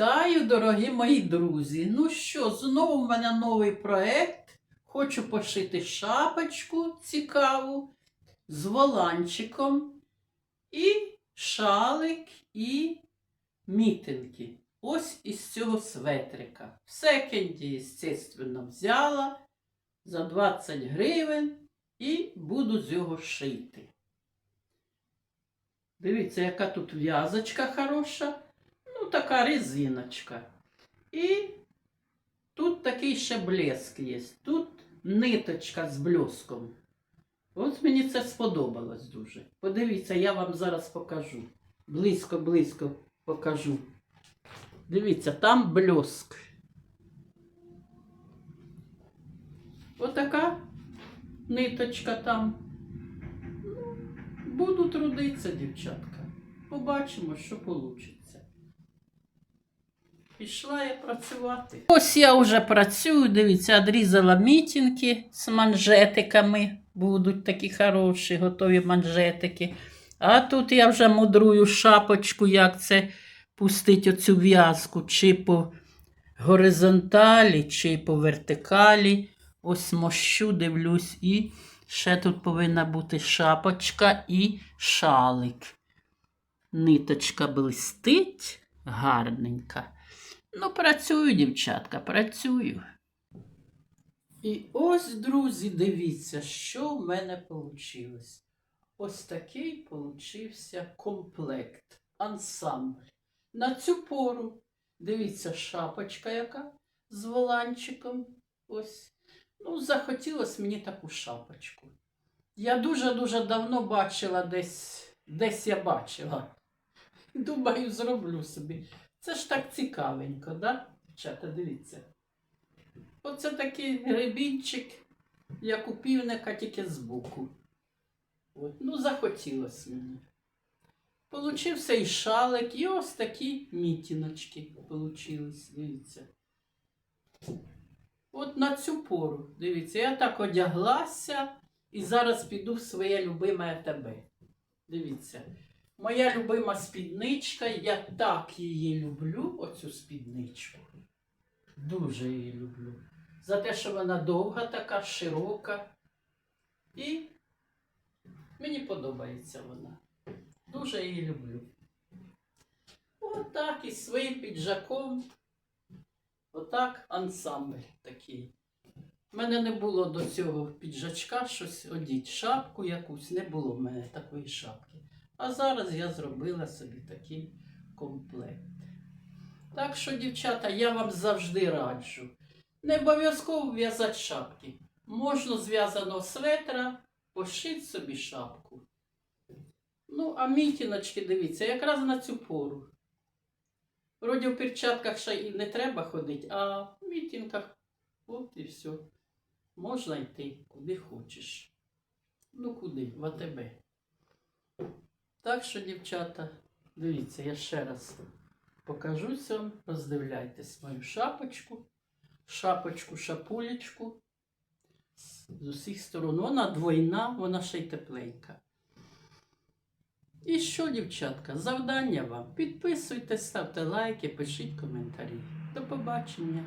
Вітаю, дорогі мої друзі! Ну що, знову в мене новий проект. Хочу пошити шапочку цікаву з воланчиком і шалик і мітинки. Ось із цього светрика. В секенді, звісно, взяла за 20 гривень і буду з його шити. Дивіться, яка тут в'язочка хороша. Ну, така резиночка. І тут такий ще блеск є. Тут ниточка з блеском. От мені це сподобалось дуже. Подивіться, я вам зараз покажу. Близько-близько покажу. Дивіться, там блеск. Отака ниточка там. Ну, буду трудитися, дівчатка. Побачимо, що вийде. Пішла я працювати. Ось я вже працюю, дивіться, відрізала мітінки з манжетиками. Будуть такі хороші, готові манжетики. А тут я вже мудрую шапочку, як це пустити оцю в'язку, чи по горизонталі, чи по вертикалі. Ось мощу, дивлюсь, і ще тут повинна бути шапочка і шалик. Ниточка блистить гарненька. Ну, працюю, дівчатка, працюю. І ось, друзі, дивіться, що в мене вийшло. Ось такий получився комплект, ансамбль. На цю пору, дивіться, шапочка яка з воланчиком. Ось. Ну, захотілося мені таку шапочку. Я дуже-дуже давно бачила десь, десь я бачила. Думаю, зроблю собі. Це ж так цікавенько, да? Дівчата, дивіться. Оце такий гребінчик, як у півника, тільки збоку. От. Ну, захотілося мені. Получився і шалик, і ось такі мітіночки получились, дивіться. От на цю пору, дивіться, я так одяглася і зараз піду в своє любиме АТБ. Дивіться. Моя любима спідничка, я так її люблю, оцю спідничку. Дуже її люблю. За те, що вона довга, така, широка. І мені подобається вона. Дуже її люблю. Отак із своїм піджаком. Отак ансамбль такий. У мене не було до цього піджачка щось одіть, шапку якусь, не було в мене такої шапки. А зараз я зробила собі такий комплект. Так що, дівчата, я вам завжди раджу. Не обов'язково в'язати шапки. Можна зв'язаного светра пошити собі шапку. Ну, а мітіночки, дивіться, якраз на цю пору. Вроді в перчатках ще і не треба ходити, а в мітінках от і все. Можна йти куди хочеш. Ну куди? В АТБ. Так що, дівчата, дивіться, я ще раз покажусь вам, роздивляйтесь мою шапочку, шапочку, шапулечку. З усіх сторон. Вона двойна, вона ще й тепленька. І що, дівчатка, завдання вам. Підписуйтесь, ставте лайки, пишіть коментарі. До побачення!